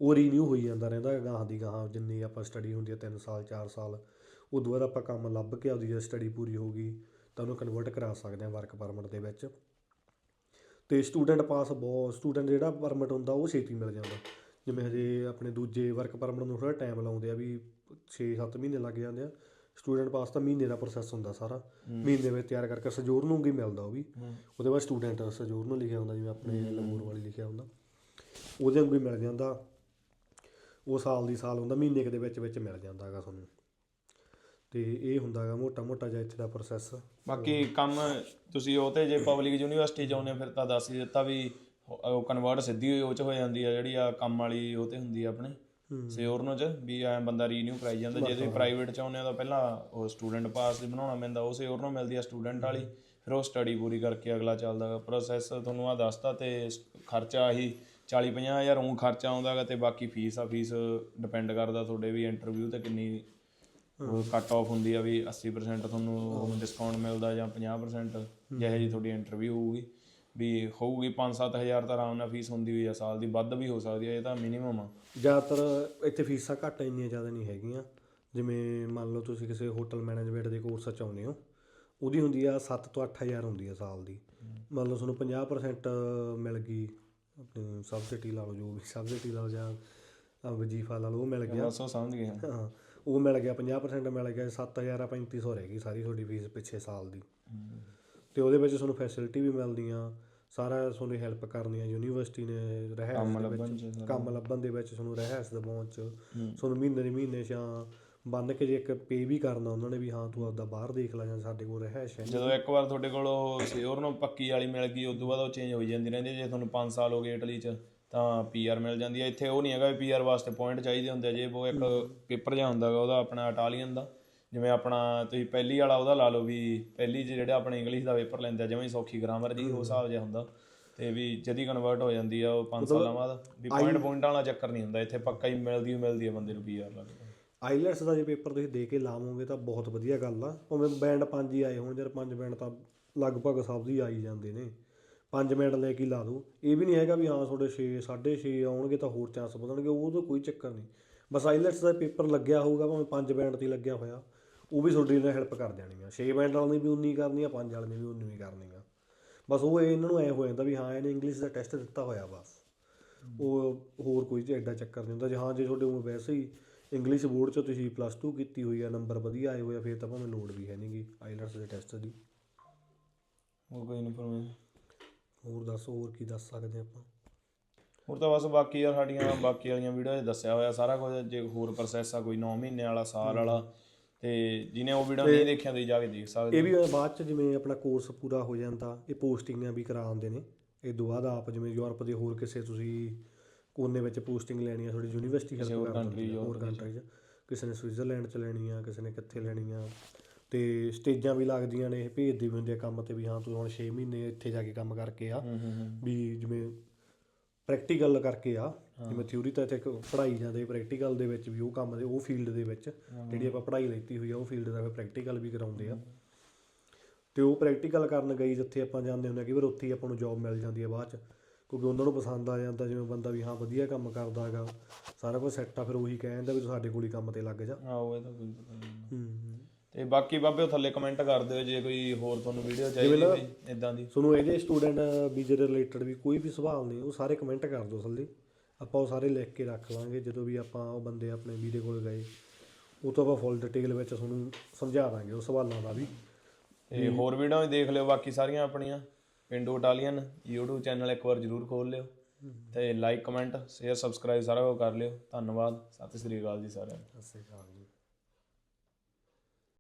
ਉਹ ਰੀਨਿਊ ਹੋਈ ਜਾਂਦਾ ਰਹਿੰਦਾ ਗਾਹਾਂ ਦੀ ਗਾਹਾਂ ਜਿੰਨੀ ਆਪਾਂ ਸਟੱਡੀ ਹੁੰਦੀ ਹੈ 3 ਸਾਲ 4 ਸਾਲ ਉਦੋਂ ਬਾਅਦ ਆਪਾਂ ਕੰਮ ਲੱਭ ਕੇ ਆਪਦੀ ਜੇ ਸਟੱਡੀ ਪੂਰੀ ਹੋ ਗਈ ਤਾਂ ਉਹਨੂੰ ਕਨਵਰਟ ਕਰਾ ਸਕਦੇ ਆ ਵਰਕ ਪਰਮਿਟ ਦੇ ਵਿੱਚ। ਤੇ ਸਟੂਡੈਂਟ ਪਾਸ ਬਹੁਤ ਸਟੂਡੈਂਟ ਜਿਹੜਾ ਪਰਮਿਟ ਹੁੰਦਾ ਉਹ ਛੇਤੀ ਮਿਲ ਜਾਂਦਾ। ਜਿਵੇਂ ਹਜੇ ਆਪਣੇ ਦੂਜੇ ਵਰਕ ਪਰਮਿਟ ਨੂੰ ਥੋੜਾ ਟਾਈਮ ਲਾਉਂਦੇ ਆ ਵੀ 6-7 ਮਹੀਨੇ ਲੱਗ ਜਾਂਦੇ ਆ। ਸਟੂਡੈਂਟ ਪਾਸ ਤਾਂ ਮਹੀਨੇ ਦਾ ਪ੍ਰੋਸੈਸ ਹੁੰਦਾ ਸਾਰਾ। ਮਹੀਨੇ ਵਿੱਚ ਤਿਆਰ ਕਰਕੇ ਸਜੋਰ ਨੂੰ ਵੀ ਮਿਲਦਾ ਉਹ ਵੀ। ਉਹਦੇ ਬਾਅਦ ਸਟੂਡੈਂਟ ਸਜੋਰ ਨੂੰ ਲਿਖਿਆ ਹੁੰਦਾ ਜਿਵੇਂ ਆਪਣੇ ਲੰਗੂਰ ਵਾਲੀ ਲਿਖਿਆ ਹੁੰਦਾ। ਉਹਦੇ ਵਾਂਗੂ ਹੀ ਮਿਲ ਜਾਂਦਾ। ਉਹ ਸਾਲ ਦੀ ਸਾਲ ਹੁੰਦਾ ਮਹੀਨੇ ਦੇ ਵਿੱਚ ਵਿੱਚ ਮਿਲ ਜਾਂਦਾ ਹੈਗਾ ਤੁਹਾਨੂੰ। ਤੇ ਇਹ ਹੁੰਦਾ ਹੈਗਾ ਮੋਟਾ ਮੋਟਾ ਜਿਹਾ ਇੱਥੇ ਦਾ ਪ੍ਰੋਸੈਸ ਬਾਕੀ ਕੰਮ ਤੁਸੀਂ ਉਹ ਤੇ ਜੇ ਪਬਲਿਕ ਯੂਨੀਵਰਸਿਟੀ ਹੋ ਫਿਰ ਤਾਂ ਦੱਸ ਹੀ ਦਿੱਤਾ ਵੀ ਉਹ ਕਨਵਰਟ ਸਿੱਧੀ ਉਹ ਚ ਹੋ ਜਾਂਦੀ ਆ ਜਿਹੜੀ ਆ ਕੰਮ ਵਾਲੀ ਉਹ ਤੇ ਹੁੰਦੀ ਆ ਆਪਣੇ। ਸਿਓਰਨੋ ਚ ਵੀ ਐ ਬੰਦਾ ਰੀਨਿਊ ਕਰਾਈ ਜਾਂਦਾ ਜੇ ਤੁਸੀਂ ਪ੍ਰਾਈਵੇਟ ਚ ਆਉਂਦੇ ਹੋ ਤਾਂ ਪਹਿਲਾਂ ਉਹ ਸਟੂਡੈਂਟ ਪਾਸ ਦੀ ਬਣਾਉਣਾ ਪੈਂਦਾ ਉਹ ਸਿਓਰਨੋ ਮਿਲਦੀ ਆ ਸਟੂਡੈਂਟ ਵਾਲੀ ਫਿਰ ਉਹ ਸਟੱਡੀ ਪੂਰੀ ਕਰਕੇ ਅਗਲਾ ਚੱਲਦਾ ਪ੍ਰੋਸੈਸ ਤੁਹਾਨੂੰ ਆ ਦੱਸਤਾ ਤੇ ਖਰਚਾ ਆਹੀ 40 50 ਹਜ਼ਾਰ ਉਹ ਖਰਚਾ ਆਉਂਦਾ ਗਾ ਤੇ ਬਾਕੀ ਫੀਸ ਆ ਫੀਸ ਡਿਪੈਂਡ ਕਰਦਾ ਤੁਹਾਡੇ ਵੀ ਇੰਟਰਵਿਊ ਤੇ ਕਿੰਨੀ ਕੱਟ ਆਫ ਹੁੰਦੀ ਆ ਵੀ 80% ਤੁਹਾਨੂੰ ਡਿਸਕਾਊਂਟ ਮਿਲਦਾ ਜਾਂ 50% ਜਿਹੇ ਜੀ ਤੁਹਾਡੀ ਇੰਟਰਵਿਊ ਹੋਊਗੀ। ਵੀ ਹੋਊਗੀ 5-7 ਹਜ਼ਾਰ ਤਾਂ ਆਰਾਮ ਨਾਲ ਫੀਸ ਹੁੰਦੀ ਹੋਈ ਆ ਸਾਲ ਦੀ ਵੱਧ ਵੀ ਹੋ ਸਕਦੀ ਆ ਇਹ ਤਾਂ ਮਿਨੀਮਮ ਆ। ਜ਼ਿਆਦਾਤਰ ਇੱਥੇ ਫੀਸਾਂ ਘੱਟ ਇੰਨੀਆਂ ਜ਼ਿਆਦਾ ਨਹੀਂ ਹੈਗੀਆਂ। ਜਿਵੇਂ ਮੰਨ ਲਓ ਤੁਸੀਂ ਕਿਸੇ ਹੋਟਲ ਮੈਨੇਜਮੈਂਟ ਦੇ ਕੋਰਸ 'ਚ ਆਉਂਦੇ ਹੋ ਉਹਦੀ ਹੁੰਦੀ ਆ 7 ਤੋਂ 8000 ਹੁੰਦੀ ਆ ਸਾਲ ਦੀ। ਮੰਨ ਲਓ ਤੁਹਾਨੂੰ 50% ਮਿਲ ਗਈ ਆਪਣੀ ਸਬਸਿਡੀ ਲਾ ਲਓ ਜੋ ਵੀ ਸਬਸਿਡੀ ਲਾ ਲਓ ਜਾਂ ਵਜ਼ੀਫਾ ਲਾ ਲਓ ਉਹ ਮਿਲ ਗਿਆ। ਬਸ ਉਹ ਸਮਝ ਗਏ ਹਾਂ ਹਾਂ ਉਹ ਮਿਲ ਗਿਆ 50% ਮਿਲ ਗਿਆ 7000 ਆ 3500 ਰਹਿ ਗਈ ਸਾਰੀ ਤੁਹਾਡੀ ਫੀਸ ਪਿੱਛੇ ਸਾਲ ਦੀ। ਤੇ ਉਹਦੇ ਵਿੱਚ ਤੁਹਾਨੂੰ ਫੈਸਿਲਿਟੀ ਵੀ ਮਿਲਦੀਆਂ ਸਾਰਾ ਤੁਹਾਨੂੰ ਹੈਲਪ ਕਰਨੀ ਆ ਯੂਨੀਵਰਸਿਟੀ ਨੇ ਰਹਿਸ ਦੇ ਵਿੱਚ ਕੰਮ ਲੱਭਣ ਦੇ ਵਿੱਚ ਤੁਹਾਨੂੰ ਰਹਿਸ ਦਵਾਉਣ ਚ ਤੁਹਾਨੂੰ ਮਹੀਨੇ ਦੇ ਮਹੀਨੇ ਜਾਂ ਬੰਨ ਕੇ ਜੇ ਇੱਕ ਪੇ ਵੀ ਕਰਨਾ ਉਹਨਾਂ ਨੇ ਵੀ ਹਾਂ ਤੂੰ ਆਪਦਾ ਬਾਹਰ ਦੇਖ ਲੈ ਜਾਂ ਸਾਡੇ ਕੋਲ ਰਹਿਸ਼ ਹੈ। ਜਦੋਂ ਇੱਕ ਵਾਰ ਤੁਹਾਡੇ ਕੋਲ ਉਹ ਸਿਓਰ ਨੂੰ ਪੱਕੀ ਵਾਲੀ ਮਿਲ ਗਈ ਉਸ ਤੋਂ ਬਾਅਦ ਉਹ ਚੇਂਜ ਹੋਈ ਜਾਂਦੀ ਰਹਿੰਦੀ ਜੇ ਤੁਹਾਨੂੰ 5 ਸਾਲ ਹੋ ਗਏ ਇਟਲੀ 'ਚ ਤਾਂ ਪੀਆਰ ਮਿਲ ਜਾਂਦੀ ਹੈ। ਇੱਥੇ ਉਹ ਨਹੀਂ ਹੈਗਾ ਵੀ ਪੀਆਰ ਵਾਸਤੇ ਪੁਆਇੰਟ ਚਾਹੀਦੇ ਹੁੰਦੇ ਜੇ ਉਹ ਇੱਕ ਪੇਪਰ ਜਾਂ ਹੁੰਦਾਗਾ ਉਹਦਾ ਆਪਣਾ ਇਟਾਲੀਅਨ ਦਾ। ਜਿਵੇਂ ਆਪਣਾ ਤੁਸੀਂ ਪਹਿਲੀ ਵਾਲਾ ਉਹਦਾ ਲਾ ਲਓ ਵੀ ਪਹਿਲੀ 'ਚ ਜਿਹੜਾ ਆਪਣੇ ਇੰਗਲਿਸ਼ ਦਾ ਪੇਪਰ ਲੈਂਦੇ ਆ ਜਿਵੇਂ ਸੌਖੀ ਗ੍ਰਾਮਰ ਜੀ ਉਹ ਹਿਸਾਬ ਜਿਹਾ ਹੁੰਦਾ। ਤੇ ਵੀ ਜਦੀ ਕਨਵਰਟ ਹੋ ਜਾਂਦੀ ਆ ਉਹ 5 ਸਾਲਾਂ ਬਾਅਦ। ਵੀ ਪੁਆਇੰਟ ਪੁਆਇੰਟਾਂ ਵਾਲਾ ਚੱਕਰ ਨਹੀਂ ਹੁੰਦਾ ਇੱਥੇ ਪੱਕਾ ਹੀ ਮਿਲਦੀ ਹੀ ਮਿਲਦੀ ਆ ਬੰਦੇ ਨੂੰ ਪੀਆਰ ਲੱਗਦਾ ਆਈਲੈਟਸ ਦਾ ਜੇ ਪੇਪਰ ਤੁਸੀਂ ਦੇ ਕੇ ਲਾਵੋਗੇ ਤਾਂ ਬਹੁਤ ਵਧੀਆ ਗੱਲ ਆ। ਭਾਵੇਂ ਬੈਂਡ ਪੰਜ ਹੀ ਆਏ ਹੋਣ ਯਾਰ ਪੰਜ ਬੈਂਡ ਤਾਂ ਲਗਭਗ ਸਭ ਦੀ ਆਈ ਜਾਂਦੇ ਨੇ। ਪੰਜ ਬੈਂਡ ਲੈ ਕੇ ਲਾ ਦਿਓ ਇਹ ਵੀ ਨਹੀਂ ਹੈਗਾ ਵੀ ਹਾਂ ਤੁਹਾਡੇ 6 6.5 ਆਉਣਗੇ ਤਾਂ ਹੋਰ ਚਾਂਸ ਵਧਣਗੇ ਉਹ ਤਾਂ ਕੋਈ ਚੱਕਰ ਨਹੀਂ ਬਸ ਆਈਲੈਟਸ ਦਾ ਪੇਪਰ ਲੱਗਿਆ ਹੋਊਗਾ ਭਾਵੇਂ ਪੰਜ ਬੈਂਡ ਤੇ ਲੱਗਿਆ ਹੋਇਆ। ਉਹ ਵੀ ਤੁਹਾਡੀ ਨਾਲ ਹੈਲਪ ਕਰ ਦੇਣੀ ਆ 6 ਬੈਂਡ ਵਾਲਿਆਂ ਨੇ ਵੀ ਉਨੀ ਕਰਨੀ ਆ ਪੰਜ ਵਾਲਿਆਂ ਨੇ ਵੀ ਉਨੀ ਹੀ ਕਰਨੀ ਆ ਬਸ ਉਹ ਇਹ ਇਹਨਾਂ ਨੂੰ ਐ ਹੋ ਜਾਂਦਾ ਵੀ ਹਾਂ ਇਹਨੇ ਇੰਗਲਿਸ਼ ਦਾ ਟੈਸਟ ਦਿੱਤਾ ਹੋਇਆ ਬਸ। ਉਹ ਹੋਰ ਕੋਈ ਐਡਾ ਚੱਕਰ ਨਹੀਂ ਹੁੰਦਾ। ਜੇ ਹਾਂ ਜੇ ਤੁਹਾਡੇ ਕੋਲ ਵੈਸੇ ਹੀ ਇੰਗਲਿਸ਼ ਬੋਰਡ 'ਚ ਤੁਸੀਂ ਪਲੱਸ 2 ਕੀਤੀ ਹੋਈ ਆ ਨੰਬਰ ਵਧੀਆ ਆਏ ਹੋਏ ਆ ਫਿਰ ਤਾਂ ਭਾਵੇਂ ਲੋੜ ਵੀ ਹੈ ਨਹੀਂਗੀ ਆਈਲੈਟਸ ਦੇ ਟੈਸਟ ਦੀ। ਹੋਰ ਕੋਈ ਇਨਫੋਰਮੇਸ਼ਨ ਹੋਰ ਦੱਸ ਹੋਰ ਕੀ ਦੱਸ ਸਕਦੇ ਆਪਾਂ? ਹੋਰ ਤਾਂ ਬਸ ਬਾਕੀ ਯਾਰ ਸਾਡੀਆਂ ਬਾਕੀ ਵਾਲੀਆਂ ਵੀਡੀਓ 'ਚ ਦੱਸਿਆ ਹੋਇਆ ਸਾਰਾ ਕੁਝ। ਜੇ ਹੋਰ ਪ੍ਰੋਸੈਸ ਆ ਕੋਈ 9 ਮਹੀਨੇ ਵਾਲਾ ਸਾਲ ਵਾਲਾ ਤੇ ਜਿਹਨੇ ਉਹ ਵੀਡੀਓ ਨਹੀਂ ਦੇਖਿਆ ਤੁਸੀਂ ਜਾ ਕੇ ਦੇਖ ਸਕਦੇ ਇਹ ਵੀ ਬਾਅਦ ਚ ਜਿਵੇਂ ਆਪਣਾ ਕੋਰਸ ਪੂਰਾ ਹੋ ਜਾਂਦਾ ਇਹ ਪੋਸਟਿੰਗਾਂ ਵੀ ਕਰਾਉਂਦੇ ਨੇ। ਇਹ ਤੋਂ ਬਾਅਦ ਆਪ ਜਿਵੇਂ ਯੂਰਪ ਦੇ ਹੋਰ ਕਿਸੇ ਤੁਸੀਂ ਕੋਨੇ ਵਿੱਚ ਪੋਸਟਿੰਗ ਲੈਣੀ ਆ ਤੁਹਾਡੀ ਯੂਨੀਵਰਸਿਟੀ ਹੈਲਪ ਕਰ ਦਿੰਦੀ ਆ ਹੋਰ ਕੰਟਰੀ 'ਚ। ਕਿਸੇ ਨੇ ਸਵਿਟਜ਼ਰਲੈਂਡ 'ਚ ਲੈਣੀ ਆ ਕਿਸੇ ਨੇ ਕਿੱਥੇ ਲੈਣੀ ਆ ਤੇ ਸਟੇਜਾਂ ਵੀ ਲੱਗਦੀਆਂ ਨੇ ਇਹ ਭੇਜਦੇ ਵੀ ਹੁੰਦੇ ਆ ਕੰਮ ਤੇ ਵੀ ਹਾਂ ਤੂੰ ਹੁਣ 6 ਮਹੀਨੇ ਇੱਥੇ ਜਾ ਕੇ ਕੰਮ ਕਰਕੇ ਆ। ਵੀ ਜਿਵੇਂ ਪ੍ਰੈਕਟੀਕਲ ਕਰਕੇ ਆ। ਜਿਵੇਂ ਥਿਊਰੀ ਤਾਂ ਇੱਥੇ ਇੱਕ ਪੜ੍ਹਾਈ ਜਾਂਦੇ ਪ੍ਰੈਕਟੀਕਲ ਦੇ ਵਿੱਚ ਵੀ ਉਹ ਕੰਮ ਦੇ ਉਹ ਫੀਲਡ ਦੇ ਵਿੱਚ ਜਿਹੜੀ ਆਪਾਂ ਪੜ੍ਹਾਈ ਲੈਤੀ ਹੋਈ ਆ ਉਹ ਫੀਲਡ ਦਾ ਫਿਰ ਪ੍ਰੈਕਟੀਕਲ ਵੀ ਕਰਾਉਂਦੇ ਆ। ਤੇ ਉਹ ਪ੍ਰੈਕਟੀਕਲ ਕਰਨ ਗਈ ਜਿੱਥੇ ਆਪਾਂ ਜਾਂਦੇ ਹੁੰਦੇ ਆ ਕਈ ਵਾਰ ਉੱਥੇ ਆਪਾਂ ਨੂੰ ਜੌਬ ਮਿਲ ਜਾਂਦੀ ਹੈ ਬਾਅਦ ਚ। ਕਿਉਂਕਿ ਉਹਨਾਂ ਨੂੰ ਪਸੰਦ ਆ ਜਾਂਦਾ ਜਿਵੇਂ ਬੰਦਾ ਵੀ ਹਾਂ ਵਧੀਆ ਕੰਮ ਕਰਦਾ ਹੈਗਾ ਸਾਰਾ ਕੁਝ ਸੈੱਟ ਆ ਫਿਰ ਉਹੀ ਕਹਿ ਜਾਂਦਾ ਵੀ ਤੂੰ ਸਾਡੇ ਕੋਲ ਹੀ ਕੰਮ ਤੇ ਲੱਗ ਜਾ। ਆਹੋ ਇਹ ਤਾਂ ਕੋਈ ਪਤਾ ਨਹੀਂ ਹੂੰ ਤੇ ਬਾਕੀ ਬਾਬੇ ਉਹ ਥੱਲੇ ਕਮੈਂਟ ਕਰ ਦਿਓ ਜੇ ਕੋਈ ਹੋਰ ਤੁਹਾਨੂੰ ਵੀਡੀਓ ਚਾਹੀਦੀ ਹੋਈ ਇਦਾਂ ਦੀ। ਤੁਹਾਨੂੰ ਇਹਦੇ ਸਟੂਡੈਂਟ ਵੀਜ਼ੇ ਦੇ ਰਿਲੇਟਡ ਵੀ ਕੋਈ ਵੀ ਸਵਾਲ ਨਹੀਂ ਉਹ ਸਾਰੇ ਕਮੈਂਟ ਕਰ ਦਿਓ ਥੱਲੇ। ਆਪਾਂ ਉਹ ਸਾਰੇ ਲਿਖ ਕੇ ਰੱਖ ਲਾਂਗੇ ਜਦੋਂ ਵੀ ਆਪਾਂ ਉਹ ਬੰਦੇ ਆਪਣੇ ਵੀਰੇ ਕੋਲ ਗਏ ਉਹ ਤੋਂ ਆਪਾਂ ਫੁੱਲ ਡਿਟੇਲ ਵਿੱਚ ਤੁਹਾਨੂੰ ਸਮਝਾ ਦਾਂਗੇ ਉਹ ਸਵਾਲਾਂ ਦਾ ਵੀ। ਤੇ ਹੋਰ ਵੀਡੀਓ ਵੀ ਦੇਖ ਲਿਓ ਬਾਕੀ ਸਾਰੀਆਂ ਆਪਣੀਆਂ। ਪਿੰਡੂ ਇਟਾਲੀਅਨ YouTube ਚੈਨਲ ਇੱਕ ਵਾਰ ਜਰੂਰ ਖੋਲ ਲਿਓ। ਤੇ ਲਾਈਕ ਕਮੈਂਟ ਸ਼ੇਅਰ ਸਬਸਕ੍ਰਾਈਬ ਸਾਰਾ ਕੁਝ ਕਰ ਲਿਓ। ਧੰਨਵਾਦ ਸਤਿ ਸ੍ਰੀ ਅਕਾਲ ਜੀ ਸਾਰਿਆਂ ਨੂੰ। ਸਤਿ ਸ਼੍ਰੀ ਅਕਾਲ ਜੀ।